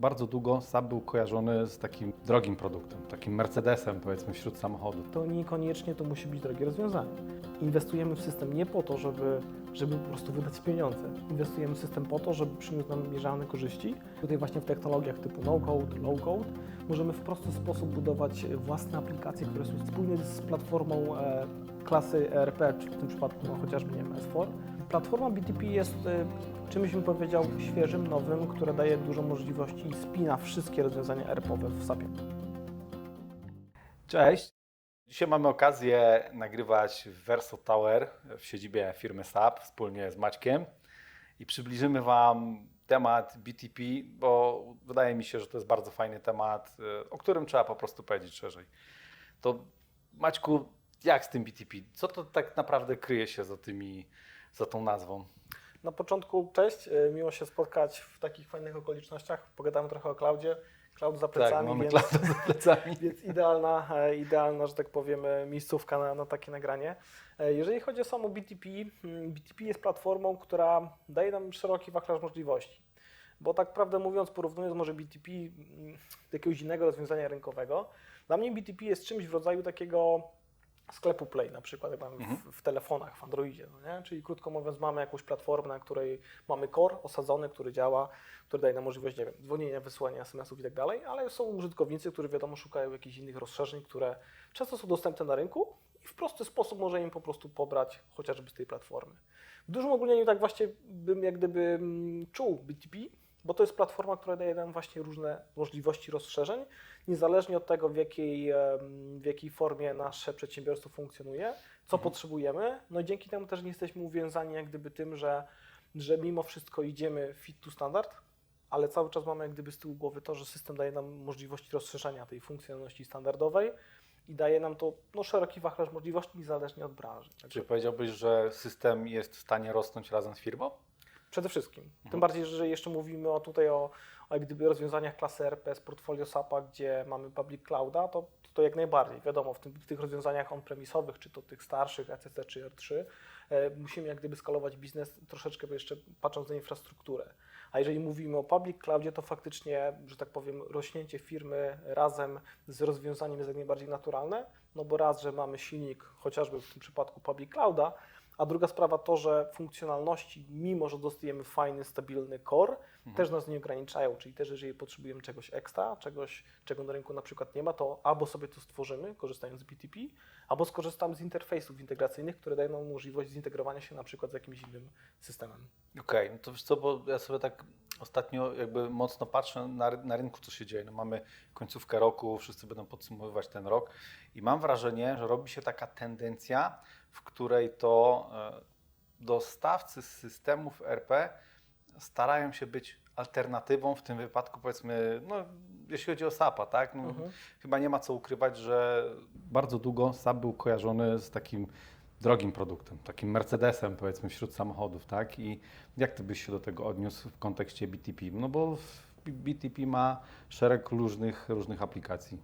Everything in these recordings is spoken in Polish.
bardzo długo SAP był kojarzony z takim drogim produktem, takim Mercedesem powiedzmy wśród samochodów. to niekoniecznie to musi być drogie rozwiązanie. Inwestujemy w system nie po to, żeby, żeby po prostu wydać pieniądze. Inwestujemy w system po to, żeby przyniósł nam mierzalne korzyści. Tutaj właśnie w technologiach typu no-code, low-code możemy w prosty sposób budować własne aplikacje, które są spójne z platformą e, klasy ERP, czy w tym przypadku no, chociażby nie wiem, S4. Platforma BTP jest e, czymś, bym powiedział, świeżym, nowym, które daje dużo możliwości i spina wszystkie rozwiązania ERP-owe w SAP-ie. Cześć! Dzisiaj mamy okazję nagrywać w Verso Tower w siedzibie firmy SAP wspólnie z Maćkiem i przybliżymy Wam temat BTP, bo wydaje mi się, że to jest bardzo fajny temat, y, o którym trzeba po prostu powiedzieć szerzej. To Maćku, jak z tym BTP? Co to tak naprawdę kryje się za, tymi, za tą nazwą? Na początku cześć, e, miło się spotkać w takich fajnych okolicznościach. Pogadamy trochę o cloudzie. Cloud za Tak, plecami, mamy więc, klasa za plecami. więc idealna, e, idealna, że tak powiem, e, miejscówka na, na takie nagranie. Jeżeli chodzi o samo BTP, mm, BTP jest platformą, która daje nam szeroki wachlarz możliwości. Bo tak prawdę mówiąc, porównując może BTP mm, do jakiegoś innego rozwiązania rynkowego, dla mnie BTP jest czymś w rodzaju takiego sklepu Play na przykład, jak mamy Mhm. w, w telefonach, w Androidzie, no nie? czyli krótko mówiąc mamy jakąś platformę, na której mamy core osadzony, który działa, który daje nam możliwość, nie wiem, dzwonienia, wysyłania SMS-ów i tak dalej, ale są użytkownicy, którzy wiadomo szukają jakichś innych rozszerzeń, które często są dostępne na rynku i w prosty sposób może im po prostu pobrać chociażby z tej platformy. W dużym ogólnieniu tak właśnie bym jak gdyby mm, czuł BTP, bo to jest platforma, która daje nam właśnie różne możliwości rozszerzeń, niezależnie od tego, w jakiej, w jakiej formie nasze przedsiębiorstwo funkcjonuje, co potrzebujemy. No i dzięki temu też nie jesteśmy uwiązani jak gdyby tym, że, że mimo wszystko idziemy fit to standard, ale cały czas mamy jak gdyby z tyłu głowy to, że system daje nam możliwości rozszerzenia tej funkcjonalności standardowej i daje nam to no, szeroki wachlarz możliwości niezależnie od branży. Także Czy powiedziałbyś, że system jest w stanie rosnąć razem z firmą? Przede wszystkim. Mhm. Tym bardziej, że jeszcze mówimy o tutaj o, o gdyby rozwiązaniach klasy RP z portfolio SAP-a, gdzie mamy public clouda, to, to jak najbardziej. Wiadomo, w, tym, w tych rozwiązaniach on-premisowych, czy to tych starszych ECC czy R3, e, musimy jak gdyby skalować biznes troszeczkę jeszcze patrząc na infrastrukturę. A jeżeli mówimy o public cloudzie, to faktycznie, że tak powiem, rośnięcie firmy razem z rozwiązaniem jest jak najbardziej naturalne, no bo raz, że mamy silnik, chociażby w tym przypadku public clouda, a druga sprawa to, że funkcjonalności, mimo że dostajemy fajny, stabilny core, też nas nie ograniczają, czyli też jeżeli potrzebujemy czegoś ekstra, czegoś, czego na rynku na przykład nie ma, to albo sobie to stworzymy, korzystając z BTP, albo skorzystamy z interfejsów integracyjnych, które dają nam możliwość zintegrowania się na przykład z jakimś innym systemem. Okej, no to wiesz co, bo ja sobie tak ostatnio jakby mocno patrzę na, na rynku, co się dzieje. No mamy końcówkę roku, wszyscy będą podsumowywać ten rok i mam wrażenie, że robi się taka tendencja, w której to e, dostawcy systemów RP starają się być alternatywą, w tym wypadku powiedzmy, no jeśli chodzi o SAP-a, tak? No, Mhm. Chyba nie ma co ukrywać, że bardzo długo SAP był kojarzony z takim drogim produktem, takim Mercedesem powiedzmy wśród samochodów, tak? I jak ty byś się do tego odniósł w kontekście BTP? No bo BTP ma szereg różnych, różnych aplikacji.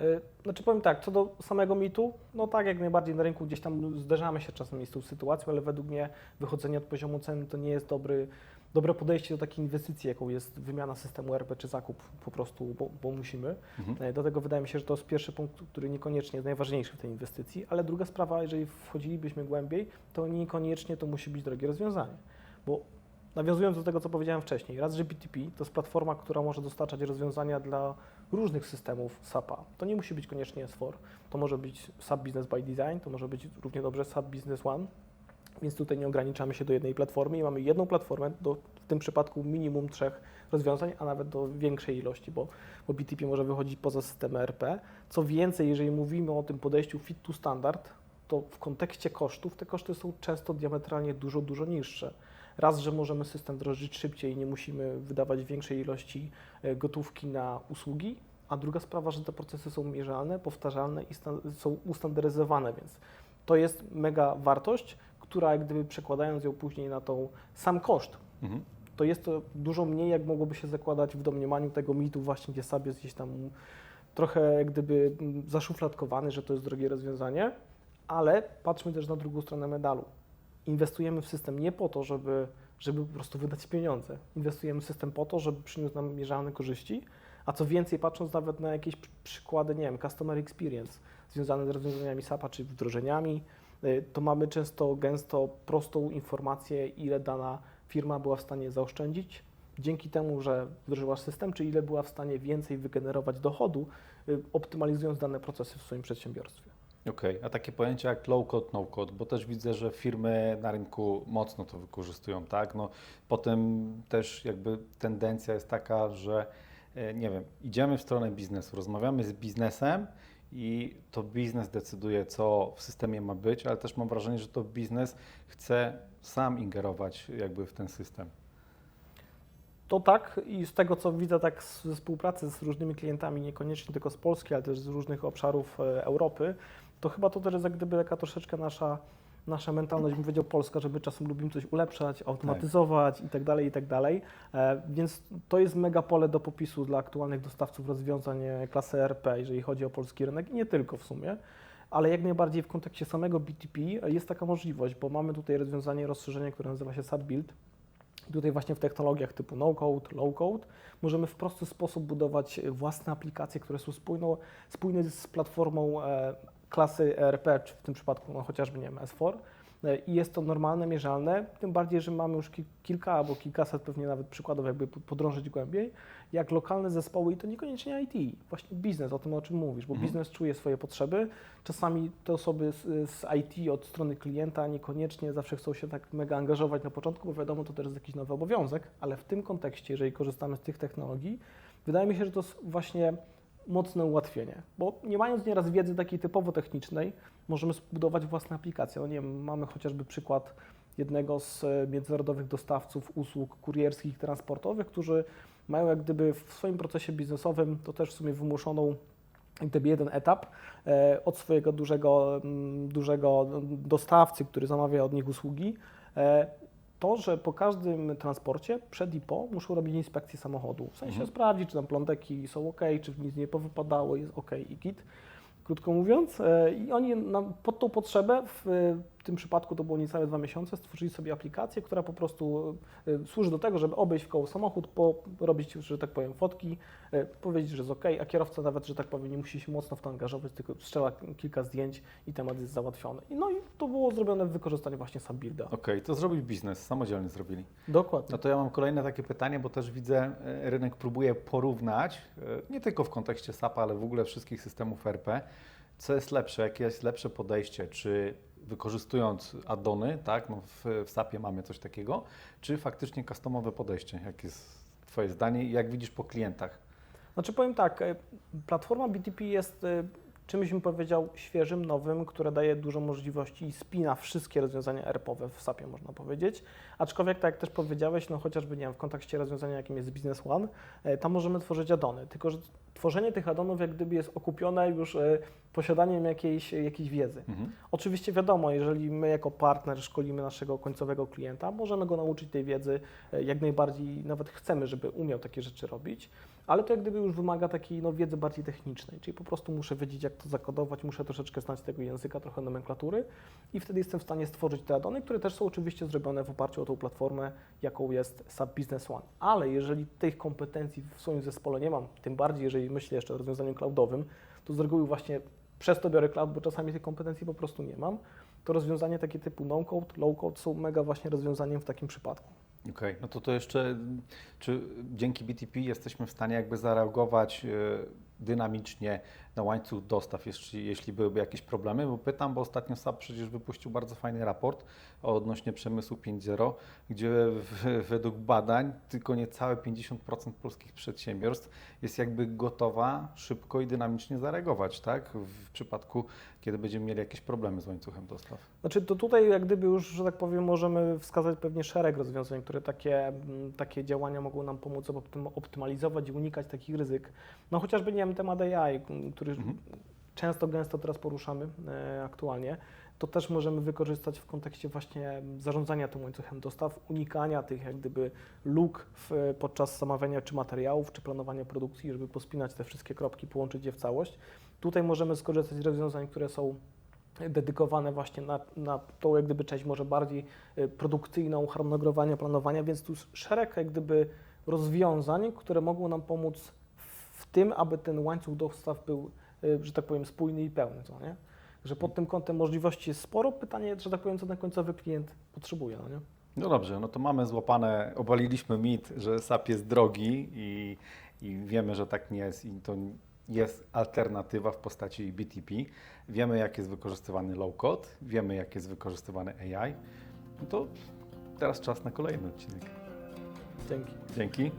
Y, Znaczy powiem tak, co do samego mitu, no tak jak najbardziej na rynku gdzieś tam zderzamy się czasami z tą sytuacją, ale według mnie wychodzenie od poziomu ceny to nie jest dobry, dobre podejście do takiej inwestycji, jaką jest wymiana systemu RP czy zakup po prostu, bo, bo musimy. Mhm. Y, Dlatego wydaje mi się, że to jest pierwszy punkt, który niekoniecznie jest najważniejszy w tej inwestycji, ale druga sprawa, jeżeli wchodzilibyśmy głębiej, to niekoniecznie to musi być drogie rozwiązanie, bo Nawiązując do tego, co powiedziałem wcześniej, raz, że BTP to jest platforma, która może dostarczać rozwiązania dla różnych systemów SAP-a. To nie musi być koniecznie S4, to może być SAP Business by Design, to może być równie dobrze SAP Business One, więc tutaj nie ograniczamy się do jednej platformy i mamy jedną platformę, do, w tym przypadku minimum trzech rozwiązań, a nawet do większej ilości, bo, bo BTP może wychodzić poza systemy RP. Co więcej, jeżeli mówimy o tym podejściu fit to standard, to w kontekście kosztów te koszty są często diametralnie dużo, dużo niższe. Raz, że możemy system wdrożyć szybciej i nie musimy wydawać większej ilości e, gotówki na usługi, a druga sprawa, że te procesy są mierzalne, powtarzalne i są ustandaryzowane, więc to jest mega wartość, która jak gdyby przekładając ją później na tą sam koszt, Mhm. to jest to dużo mniej, jak mogłoby się zakładać w domniemaniu tego mitu właśnie, gdzie jest gdzieś tam trochę jak gdyby mm, zaszufladkowany, że to jest drogie rozwiązanie, ale patrzmy też na drugą stronę medalu. Inwestujemy w system nie po to, żeby żeby po prostu wydać pieniądze. Inwestujemy w system po to, żeby przyniósł nam mierzalne korzyści, a co więcej, patrząc nawet na jakieś przy- przykłady, nie wiem, customer experience związane z rozwiązaniami SAP-a czy wdrożeniami, y, to mamy często, gęsto prostą informację, ile dana firma była w stanie zaoszczędzić dzięki temu, że wdrożyła system, czy ile była w stanie więcej wygenerować dochodu, y, optymalizując dane procesy w swoim przedsiębiorstwie. Okej, a takie pojęcia jak low code, no code, bo też widzę, że firmy na rynku mocno to wykorzystują, tak? No, potem też jakby tendencja jest taka, że e, nie wiem, idziemy w stronę biznesu, rozmawiamy z biznesem i to biznes decyduje, co w systemie ma być, ale też mam wrażenie, że to biznes chce sam ingerować jakby w ten system. To tak i z tego co widzę tak ze współpracy z różnymi klientami, niekoniecznie tylko z Polski, ale też z różnych obszarów e, Europy, to chyba to też jest jak gdyby taka troszeczkę nasza, nasza mentalność, bym powiedział polska, że my czasem lubimy coś ulepszać, automatyzować i tak dalej, i tak dalej. E, Więc to jest mega pole do popisu dla aktualnych dostawców rozwiązań e, klasy RP, jeżeli chodzi o polski rynek i nie tylko w sumie. Ale jak najbardziej w kontekście samego BTP jest taka możliwość, bo mamy tutaj rozwiązanie, rozszerzenie, które nazywa się SAT-Build, Tutaj właśnie w technologiach typu no-code, low-code możemy w prosty sposób budować własne aplikacje, które są spójną, spójne z platformą e, klasy ERP, czy w tym przypadku no, chociażby nie wiem, S4. E, I jest to normalne, mierzalne, tym bardziej, że mamy już ki- kilka albo kilkaset pewnie nawet przykładów, jakby po- podrążyć głębiej, jak lokalne zespoły i to niekoniecznie IT, właśnie biznes, o tym o czym mówisz, bo Mhm. biznes czuje swoje potrzeby, czasami te osoby z, z IT od strony klienta niekoniecznie zawsze chcą się tak mega angażować na początku, bo wiadomo, to też jest jakiś nowy obowiązek, ale w tym kontekście, jeżeli korzystamy z tych technologii, wydaje mi się, że to jest właśnie mocne ułatwienie, bo nie mając nieraz wiedzy takiej typowo technicznej, możemy zbudować własne aplikacje. No nie wiem, mamy chociażby przykład jednego z e, międzynarodowych dostawców usług kurierskich i transportowych, którzy mają jak gdyby w swoim procesie biznesowym to też w sumie wymuszoną jeden etap e, od swojego dużego, mm, dużego dostawcy, który zamawia od nich usługi, e, to, że po każdym transporcie przed i po muszą robić inspekcję samochodu. W sensie Mhm. sprawdzić, czy tam pląteki są ok, czy nic nie powypadało, jest ok i git. Krótko mówiąc, e, i oni nam pod tą potrzebę, w tym przypadku to było niecałe dwa miesiące, stworzyli sobie aplikację, która po prostu e, służy do tego, żeby obejść w koło samochód, robić, że tak powiem, fotki, e, powiedzieć, że jest ok, a kierowca nawet, że tak powiem, nie musi się mocno w to angażować, tylko strzela kilka zdjęć i temat jest załatwiony. No i to było zrobione w wykorzystaniu właśnie sam builda. Okej, to zrobił biznes, samodzielnie zrobili. Dokładnie. No to ja mam kolejne takie pytanie, bo też widzę, e, rynek próbuje porównać, e, nie tylko w kontekście SAP, ale w ogóle wszystkich systemów RP, co jest lepsze, jakie jest lepsze podejście, czy wykorzystując addony, tak, no w, w SAP-ie mamy coś takiego, czy faktycznie customowe podejście, jakie jest Twoje zdanie i jak widzisz po klientach? Znaczy powiem tak, e, platforma BTP jest e, czymś, bym powiedział, świeżym, nowym, które daje dużo możliwości i spina wszystkie rozwiązania ERP-owe w SAP-ie, można powiedzieć. Aczkolwiek, tak jak też powiedziałeś, no chociażby, nie wiem, w kontekście rozwiązania, jakim jest Business One, e, tam możemy tworzyć addony, tylko że tworzenie tych addonów jak gdyby jest okupione już e, posiadaniem jakiejś, jakiejś wiedzy. Mhm. Oczywiście wiadomo, jeżeli my jako partner szkolimy naszego końcowego klienta, możemy go nauczyć tej wiedzy, e, jak najbardziej nawet chcemy, żeby umiał takie rzeczy robić, ale to jak gdyby już wymaga takiej no, wiedzy bardziej technicznej, czyli po prostu muszę wiedzieć, jak to zakodować, muszę troszeczkę znać tego języka, trochę nomenklatury i wtedy jestem w stanie stworzyć te addony, które też są oczywiście zrobione w oparciu o tą platformę, jaką jest SAP Business One. Ale jeżeli tych kompetencji w swoim zespole nie mam, tym bardziej jeżeli myślę jeszcze o rozwiązaniu cloudowym, to z reguły właśnie przez to biorę cloud, bo czasami tych kompetencji po prostu nie mam, to rozwiązania takie typu no-code, low-code są mega właśnie rozwiązaniem w takim przypadku. Okej, no to to jeszcze, czy dzięki BTP jesteśmy w stanie jakby zareagować e, dynamicznie na łańcuch dostaw, jeśli, jeśli byłyby jakieś problemy? Bo pytam, bo ostatnio SAP przecież wypuścił bardzo fajny raport odnośnie przemysłu 5.0, gdzie w, według badań tylko niecałe 50% polskich przedsiębiorstw jest jakby gotowa szybko i dynamicznie zareagować, tak? W przypadku, kiedy będziemy mieli jakieś problemy z łańcuchem dostaw. Znaczy to tutaj jak gdyby już, że tak powiem, możemy wskazać pewnie szereg rozwiązań, które takie, mm, takie działania mogą nam pomóc optym- optymalizować i unikać takich ryzyk. No chociażby, nie temat AI, który Mhm. często, gęsto teraz poruszamy e, aktualnie, to też możemy wykorzystać w kontekście właśnie zarządzania tym łańcuchem dostaw, unikania tych jak gdyby luk w, podczas zamawiania czy materiałów, czy planowania produkcji, żeby pospinać te wszystkie kropki, połączyć je w całość. Tutaj możemy skorzystać z rozwiązań, które są dedykowane właśnie na, na tą jak gdyby część może bardziej y, produkcyjną, harmonogrowania, planowania, więc tu szereg jak gdyby rozwiązań, które mogą nam pomóc w tym, aby ten łańcuch dostaw był, y, że tak powiem, spójny i pełny, co nie? Że pod tym kątem możliwości jest sporo, pytanie, że tak powiem, co ten końcowy klient potrzebuje, no nie? No dobrze, no to mamy złapane, obaliliśmy mit, że SAP jest drogi i, i wiemy, że tak nie jest i to jest alternatywa w postaci BTP. Wiemy, jak jest wykorzystywany low-code, wiemy, jak jest wykorzystywany AI. No to teraz czas na kolejny odcinek. Dzięki. Dzięki.